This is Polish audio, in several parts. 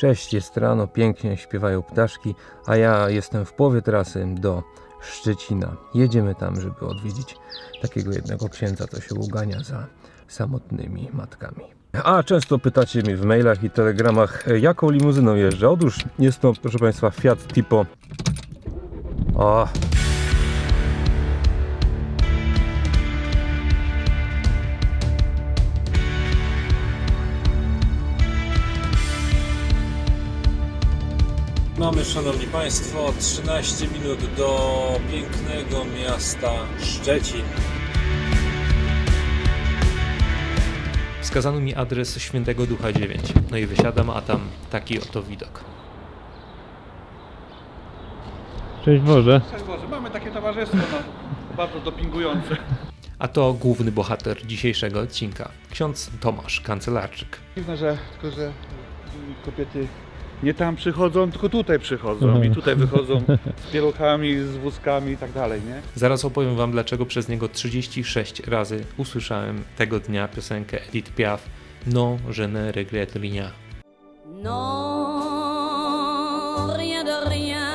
Cześć, jest rano, pięknie śpiewają ptaszki, a ja jestem w połowie trasy do Szczecina. Jedziemy tam, żeby odwiedzić takiego jednego księdza, co się ugania za samotnymi matkami. A często pytacie mnie w mailach i telegramach, jaką limuzyną jeżdżę. Otóż jest to, proszę Państwa, Fiat Tipo. O, Mamy, szanowni państwo, 13 minut do pięknego miasta Szczecin. Wskazano mi adres Świętego Ducha 9. No i wysiadam, a tam taki oto widok. Cześć Boże. Cześć Boże, mamy takie towarzystwo, no, bardzo dopingujące. A to główny bohater dzisiejszego odcinka. Ksiądz Tomasz Kancelarczyk. Dziwne, że tylko, że kobiety nie tam przychodzą, tylko tutaj przychodzą i tutaj wychodzą z pieluchami, z wózkami i tak dalej, nie? Zaraz opowiem wam, dlaczego przez niego 36 razy usłyszałem tego dnia piosenkę Edith Piaf Non, je ne regrette rien. Non, rien de rien.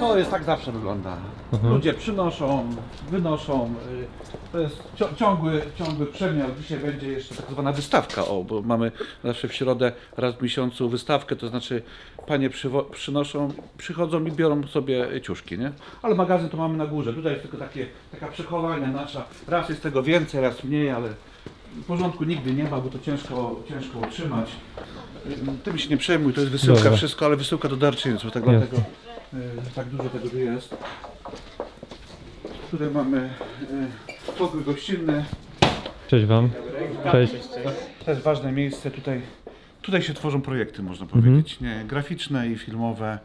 To jest tak zawsze wygląda. Ludzie przynoszą, wynoszą. y, To jest cio- ciągły, ciągły przemiar. Dzisiaj będzie jeszcze tak zwana wystawka, o, bo mamy zawsze w środę raz w miesiącu wystawkę, to znaczy panie przywo- przynoszą, przychodzą i biorą sobie ciuszki, nie? Ale magazyn to mamy na górze. Tutaj jest tylko takie, taka przechowania nasza. Raz jest tego więcej, raz mniej, ale w porządku nigdy nie ma, bo to ciężko, ciężko utrzymać. Y, Tym się nie przejmuj, to jest wysyłka, Dobra. wszystko, ale wysyłka do darczyńców, tak dlatego tak dużo tego tu jest. Tutaj mamy y, pokój gościnny. Cześć Wam. Cześć. To jest ważne miejsce. Tutaj, tutaj się tworzą projekty, można Mhm. powiedzieć. Nie, graficzne i filmowe.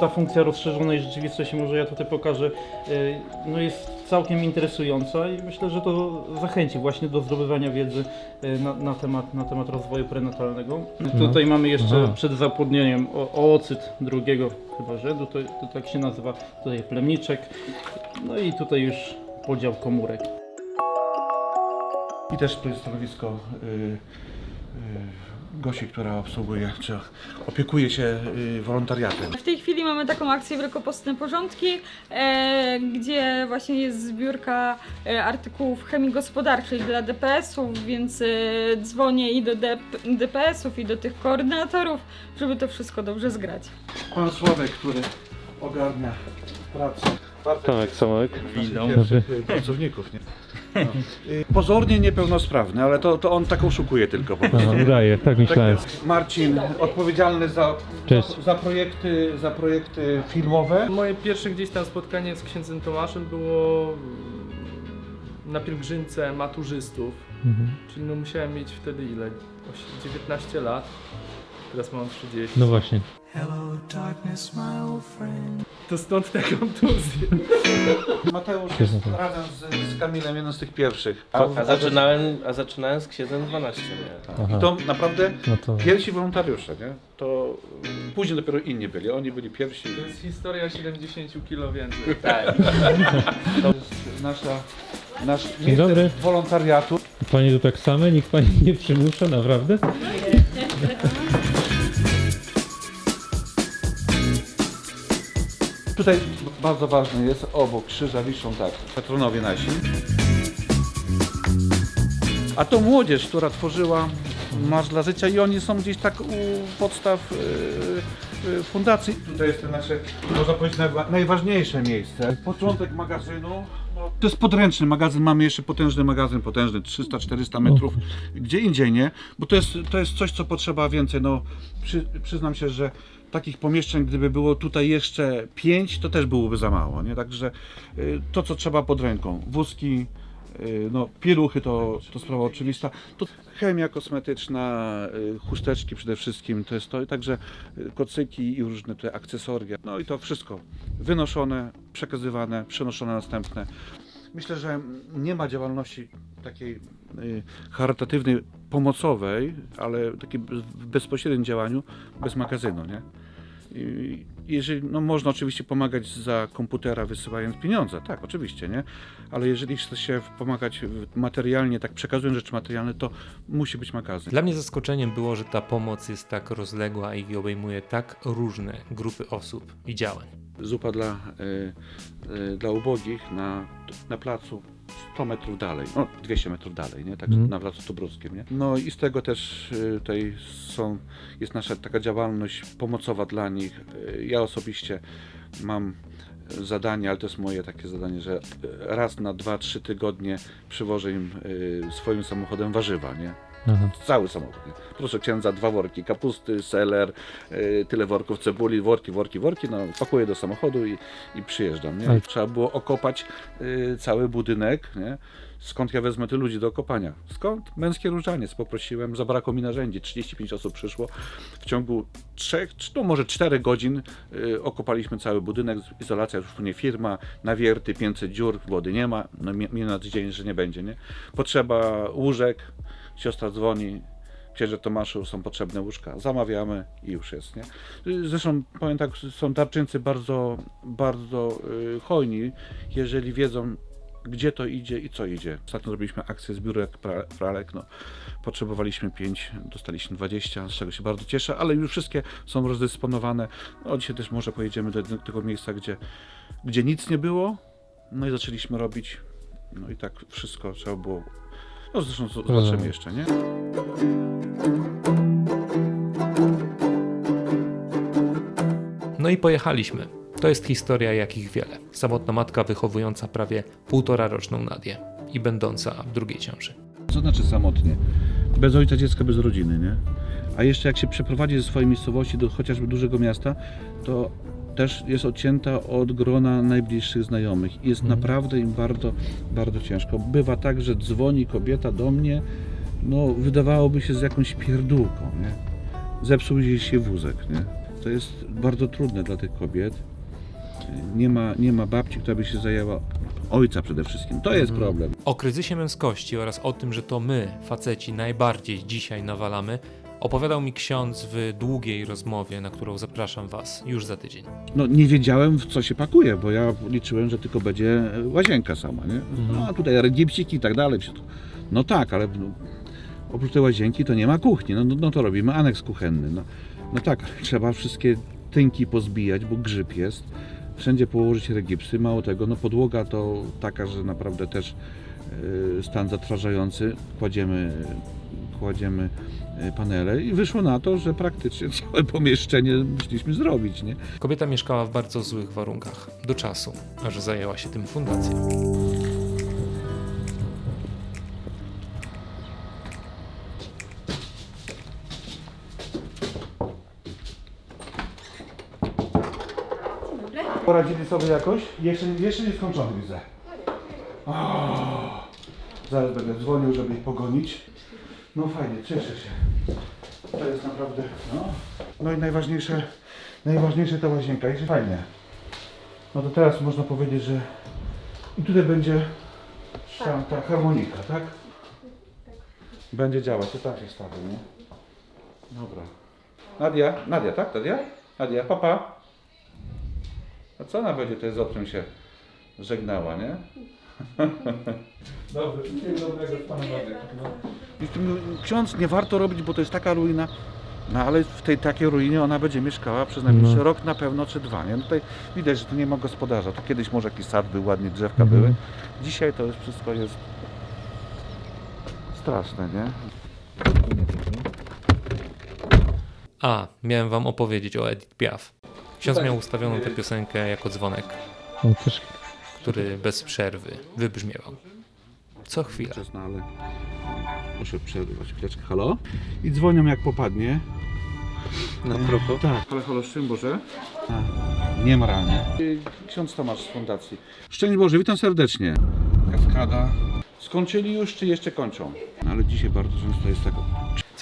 Ta funkcja rozszerzonej rzeczywistości, może ja tutaj pokażę, y, no jest całkiem interesująca i myślę, że to zachęci właśnie do zdobywania wiedzy y, na, na, temat, na temat rozwoju prenatalnego. Tutaj mamy jeszcze No. Aha. przed zapłodnieniem o- oocyt drugiego chyba rzędu, to, to tak się nazywa, tutaj plemniczek, no i tutaj już podział komórek. I też to jest stanowisko y, y, Gosi, która obsługuje, czy opiekuje się y, wolontariatem. W tej chwili mamy taką akcję Wielkopostne Porządki, e, gdzie właśnie jest zbiórka e, artykułów chemii gospodarczej dla DPS-ów, więc e, dzwonię i do DP, DPS-ów i do tych koordynatorów, żeby to wszystko dobrze zgrać. Pan Sławek, który ogarnia pracę. Tomek, Tomek. naszych pierwszych, y, pracowników, nie? No. Y, Pozornie niepełnosprawny, ale to, to on tak oszukuje tylko po prostu. Aha, udaję, tak Tak myślałem. jest. Marcin, odpowiedzialny za, Cześć. za, za, projekty, za projekty filmowe. Moje pierwsze gdzieś tam spotkanie z księdzem Tomaszem było na pielgrzymce maturzystów, Mhm. czyli no musiałem mieć wtedy ile? Oś- 19 lat, teraz mam 30. No właśnie. To stąd te kontuzje. Mateusz jest razem z, z Kamilem jeden z tych pierwszych. A, A zaczynałem, a zaczynałem z księdzem 12 miałem. Aha. I to naprawdę No to pierwsi wolontariusze, nie? To mm, później dopiero inni byli, oni byli pierwsi. To jest historia 70 kilo więcej. Tak. To jest nasza, nasz Dzień miejsce dobry. wolontariatu. Pani tu tak same? Nikt Pani nie przymusza, naprawdę? Tutaj bardzo ważne jest, obok krzyża wiszą tak, patronowie nasi. A to młodzież, która tworzyła Marsz dla Życia i oni są gdzieś tak u podstaw yy, yy, fundacji. Tutaj jest to nasze, można powiedzieć, najwa- najważniejsze miejsce. Początek magazynu. No, to jest podręczny magazyn, mamy jeszcze potężny magazyn, potężny, 300-400 metrów, gdzie indziej nie, bo to jest, to jest coś, co potrzeba więcej. No, przy, przyznam się, że takich pomieszczeń, gdyby było tutaj jeszcze pięć, to też byłoby za mało, nie? Także y, to, co trzeba pod ręką, wózki, y, no, pieluchy to, to sprawa oczywista, to chemia kosmetyczna, y, chusteczki przede wszystkim, to jest to, także kocyki i różne te akcesoria, no i to wszystko wynoszone, przekazywane, przenoszone następne. Myślę, że nie ma działalności takiej charytatywnej, pomocowej, ale takiej w bezpośrednim działaniu bez magazynu, nie? you, Jeżeli, no można oczywiście pomagać za komputera wysyłając pieniądze, tak, oczywiście, nie? Ale jeżeli chce się pomagać materialnie, tak przekazując rzeczy materialne, to musi być magazyn. Dla mnie zaskoczeniem było, że ta pomoc jest tak rozległa i obejmuje tak różne grupy osób i działań. Zupa dla, y, y, dla ubogich na, na placu 100 metrów dalej, no 200 metrów dalej, nie? Tak, Mhm. na placu Tobrowskim, nie? No i z tego też y, tutaj są, jest nasza taka działalność pomocowa dla nich. Ja osobiście mam zadanie, ale to jest moje takie zadanie, że y, raz na 2-3 tygodnie przywożę im y, swoim samochodem warzywa, nie? Aha. Cały samochód. Nie? Proszę księdza, dwa worki kapusty, seler, y, tyle worków cebuli, worki, worki, worki, no pakuję do samochodu i, i przyjeżdżam, nie? Ale- Trzeba było okopać y, cały budynek, nie? Skąd ja wezmę ty ludzi do okopania? Skąd? Męskie różaniec poprosiłem, zabrakło mi narzędzi, 35 osób przyszło. W ciągu trzech, czy no może czterech godzin y, okopaliśmy cały budynek, izolacja już płynie firma, nawierty, 500 dziur, wody nie ma, no mi- miejmy nadzieję, że nie będzie, nie? Potrzeba łóżek, siostra dzwoni, księże Tomaszu, są potrzebne łóżka, zamawiamy i już jest, nie? Zresztą powiem tak, są darczyńcy bardzo, bardzo y, hojni, jeżeli wiedzą, gdzie to idzie i co idzie. Ostatnio zrobiliśmy akcję zbiórek pra- pralek, no, potrzebowaliśmy 5, dostaliśmy 20, z czego się bardzo cieszę, ale już wszystkie są rozdysponowane. No, dzisiaj też może pojedziemy do jednego- tego miejsca, gdzie, gdzie nic nie było, no i zaczęliśmy robić, no i tak wszystko trzeba było, no zresztą zobaczymy jeszcze, nie? No i pojechaliśmy. To jest historia jakich wiele. Samotna matka wychowująca prawie półtora roczną Nadię i będąca w drugiej ciąży. Co znaczy samotnie? Bez ojca dziecka, bez rodziny, nie? A jeszcze jak się przeprowadzi ze swojej miejscowości do chociażby dużego miasta, to też jest odcięta od grona najbliższych znajomych. I jest Mhm. naprawdę im bardzo, bardzo ciężko. Bywa tak, że dzwoni kobieta do mnie, no wydawałoby się z jakąś pierdółką, nie? Zepsuł jej się wózek, nie? To jest bardzo trudne dla tych kobiet. Nie ma, nie ma babci, która by się zajęła ojca przede wszystkim. To jest problem. O kryzysie męskości oraz o tym, że to my, faceci, najbardziej dzisiaj nawalamy, opowiadał mi ksiądz w długiej rozmowie, na którą zapraszam Was już za tydzień. No nie wiedziałem w co się pakuje, bo ja liczyłem, że tylko będzie łazienka sama, nie? No a tutaj gipsiki i tak dalej. No tak, ale no, oprócz tej łazienki to nie ma kuchni, no, no, no to robimy aneks kuchenny. No, no tak, trzeba wszystkie tynki pozbijać, bo grzyb jest. Wszędzie położyć regipsy, mało tego, no podłoga to taka, że naprawdę też yy, stan zatrważający. Kładziemy, kładziemy panele i wyszło na to, że praktycznie całe pomieszczenie musieliśmy zrobić, nie? Kobieta mieszkała w bardzo złych warunkach, do czasu, aż zajęła się tym fundacja. Poradzili sobie jakoś? Jeszcze, jeszcze nie skończony widzę. O, zaraz będę dzwonił, żeby ich pogonić. No fajnie, cieszę się. Jest naprawdę, no. No i najważniejsze, najważniejsze ta łazienka, jest fajnie. No to teraz można powiedzieć, że i tutaj będzie ta, ta harmonika, tak? Będzie działać, to tak się stawi, nie? Dobra. Nadia, Nadia, tak? Nadia? Nadia, papa. A co ona będzie tutaj z obcym się żegnała, nie? Dobry, dzień dobrego z Panem tym ksiądz nie warto robić, bo to jest taka ruina. No ale w tej takiej ruinie ona będzie mieszkała przez najbliższy No. rok na pewno czy dwa. Nie? No tutaj widać, że tu nie ma gospodarza. Tu kiedyś może jakiś sad był, ładnie drzewka Mhm. były. Dzisiaj to już wszystko jest straszne, nie? A, miałem Wam opowiedzieć o Edith Piaf. Ksiądz miał ustawioną tę piosenkę jako dzwonek, On też który bez przerwy wybrzmiewał. Co chwilę. Wczesna, ale muszę przerwać chwileczkę. Halo? I dzwonią jak popadnie. Na propos. Tak. Ale halo, szczęść Boże. Nie ma rany. Ksiądz Tomasz z fundacji. Szczęść Boże, witam serdecznie. Kaskada. Skończyli już, czy jeszcze kończą? No, ale dzisiaj bardzo często jest tak.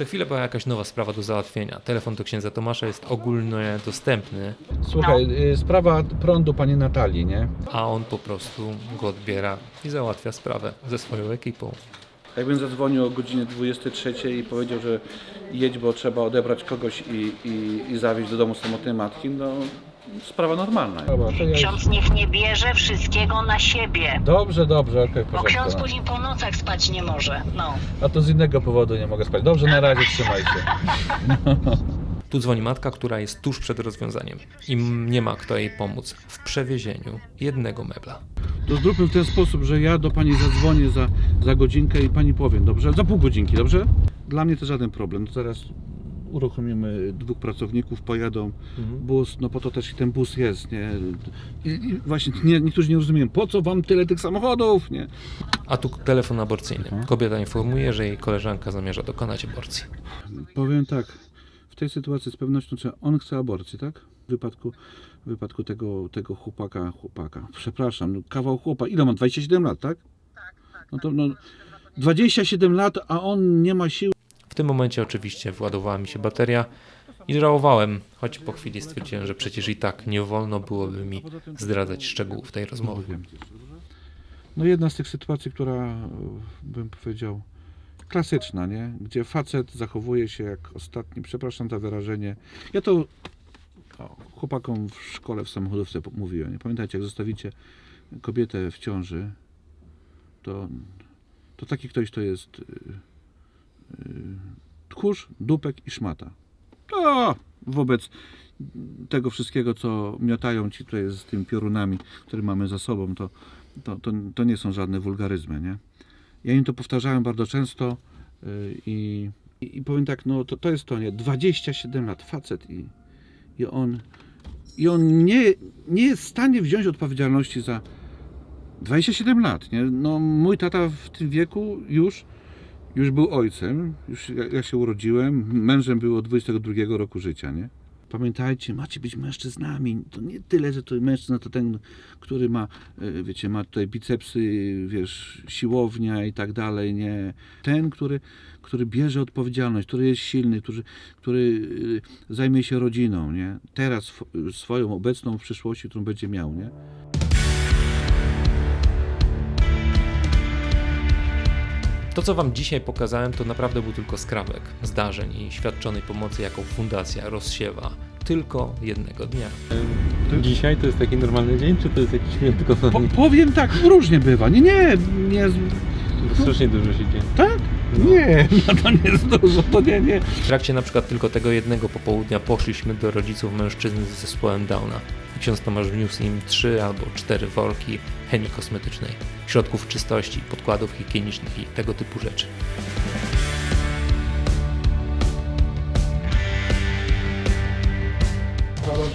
Co chwilę była jakaś nowa sprawa do załatwienia. Telefon do księdza Tomasza jest ogólnie dostępny, Słuchaj, y, sprawa prądu pani Natalii, nie? a on po prostu go odbiera i załatwia sprawę ze swoją ekipą. Jakbym zadzwonił o godzinie 23 i powiedział, że jedź, bo trzeba odebrać kogoś i, i, i zawieźć do domu samotnej matki, no sprawa normalna. Ksiądz niech nie bierze wszystkiego na siebie, Dobrze, dobrze, okej, bo ksiądz później po nocach spać nie może. No. A to z innego powodu nie mogę spać. Dobrze, na razie, trzymajcie. Tu dzwoni matka, która jest tuż przed rozwiązaniem i m- nie ma kto jej pomóc w przewiezieniu jednego mebla. To zróbmy w ten sposób, że ja do pani zadzwonię za, za godzinkę i pani powiem, dobrze? Za pół godzinki, dobrze? Dla mnie to żaden problem. To zaraz uruchomimy dwóch pracowników, pojadą bus, no po to też i ten bus jest, nie? I, i właśnie nie, niektórzy nie rozumieją, po co wam tyle tych samochodów, nie? A tu telefon aborcyjny. Kobieta informuje, że jej koleżanka zamierza dokonać aborcji. Powiem tak, w tej sytuacji z pewnością, czy on chce aborcji, tak? W wypadku, w wypadku tego, tego chłopaka, chłopaka, przepraszam, no, kawał chłopa, ile ma, 27 lat, tak? No to no, 27 lat, a on nie ma siły. Tym momencie oczywiście władowała mi się bateria i żałowałem, choć po chwili stwierdziłem, że przecież i tak nie wolno byłoby mi zdradzać szczegółów tej rozmowy. No jedna z tych sytuacji, która e, bym powiedział klasyczna, nie? Gdzie facet zachowuje się jak ostatni, przepraszam za wyrażenie. Ja to chłopakom w szkole w samochodówce mówiłem. Pamiętajcie, jak zostawicie kobietę w ciąży, to, to taki ktoś to jest y, tchórz, dupek i szmata. To wobec tego wszystkiego, co miotają ci tutaj z tymi piorunami, które mamy za sobą, to to, to, to nie są żadne wulgaryzmy, nie? Ja im to powtarzałem bardzo często yy, i, i, i powiem tak, no to, to jest to, nie? 27 lat, facet i, i on i on nie, nie jest w stanie wziąć odpowiedzialności za 27 lat, nie? No mój tata w tym wieku już już był ojcem, już ja, się urodziłem, mężem był od 22 roku życia, nie? Pamiętajcie, macie być mężczyznami. To nie tyle, że to mężczyzna to ten, który ma, e, wiecie, ma tutaj bicepsy, wiesz, siłownia i tak dalej, nie. Ten, który, który bierze odpowiedzialność, który jest silny, który, który e, zajmie się rodziną, nie. Teraz sw- swoją obecną w przyszłości, którą będzie miał, nie. To, co Wam dzisiaj pokazałem, to naprawdę był tylko skrawek zdarzeń i świadczonej pomocy, jaką fundacja rozsiewa tylko jednego dnia. Dzisiaj to jest taki normalny dzień, czy to jest jakiś wyjątkowy? Po, powiem tak, różnie bywa. Nie, nie, nie, Strasznie dużo się dzieje. tak? Nie, no to nie jest dużo, to nie, nie. W trakcie na przykład tylko tego jednego popołudnia poszliśmy do rodziców mężczyzny z zespołem Downa. I ksiądz Tomasz wniósł im trzy albo cztery worki chemii kosmetycznej, środków czystości, podkładów higienicznych i tego typu rzeczy.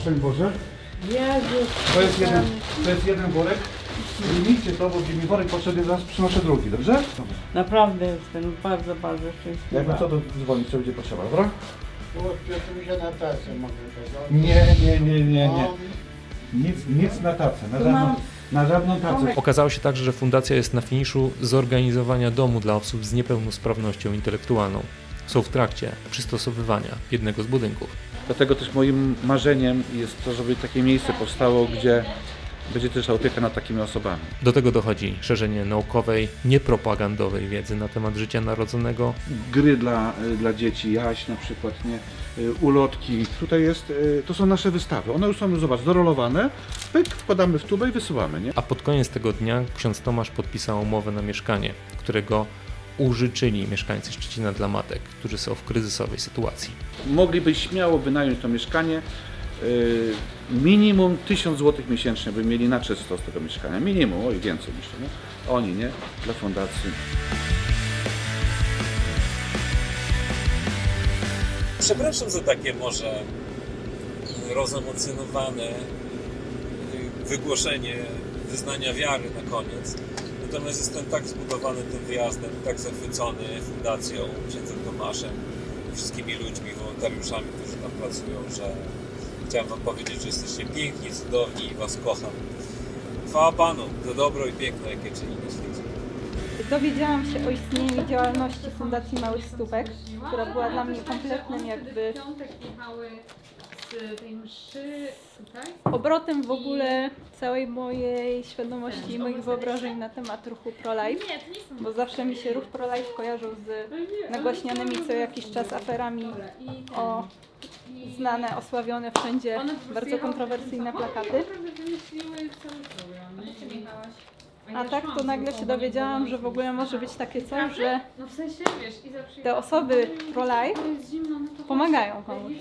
Szczęść Boże. To jest jeden, to jest jeden worek. Wyjmijcie to, bo mi worek potrzebny, zaraz przynoszę drugi, dobrze? Naprawdę jestem bardzo, bardzo szczęśliwa. Jakby co, to dzwonić, co będzie potrzeba, dobra? Się na tacę mogę tego. Nie, nie, nie, nie, nie. Nic, nic na tacę, na żadną, na żadną tacę. Okazało się także, że fundacja jest na finiszu zorganizowania domu dla osób z niepełnosprawnością intelektualną. Są w trakcie przystosowywania jednego z budynków. Dlatego też moim marzeniem jest to, żeby takie miejsce powstało, gdzie będzie też opieka nad takimi osobami. Do tego dochodzi szerzenie naukowej, niepropagandowej wiedzy na temat życia narodzonego, Gry dla, y, dla dzieci, jaś na przykład, nie? Y, ulotki. Tutaj jest, y, to są nasze wystawy. One już są, zobacz, dorolowane. Pyk, wkładamy w tubę i wysyłamy, nie? a pod koniec tego dnia ksiądz Tomasz podpisał umowę na mieszkanie, którego użyczyli mieszkańcy Szczecina dla matek, którzy są w kryzysowej sytuacji. Mogliby śmiało wynająć to mieszkanie. Y, Minimum 1000 zł miesięcznie by mieli na czysto z tego mieszkania. Minimum, oj więcej to, nie? Oni, nie? Dla fundacji. Przepraszam za takie może rozemocjonowane y, wygłoszenie wyznania wiary na koniec. Natomiast jestem tak zbudowany tym wyjazdem, tak zachwycony fundacją, księdzem Tomaszem, wszystkimi ludźmi, wolontariuszami, którzy tam pracują, że chciałem Wam powiedzieć, że jesteście piękni, cudowni i Was kocham. Chwała Panu za dobro i piękno, jakie czyni na świecie. Dowiedziałam się o istnieniu działalności Fundacji Małych Stópek, która była dla mnie kompletnym jakby z tej mszy tutaj? Obrotem w ogóle całej mojej świadomości i moich wyobrażeń na temat ruchu pro-life, Nie, to nie są bo zawsze mi się ruch pro-life kojarzył z nagłaśnianymi co jakiś czas aferami o znane, osławione wszędzie, bardzo kontrowersyjne plakaty. A tak to nagle się dowiedziałam, że w ogóle może być takie coś, że No w sensie, wiesz, i zawsze... te osoby pro-life no to pomagają komuś.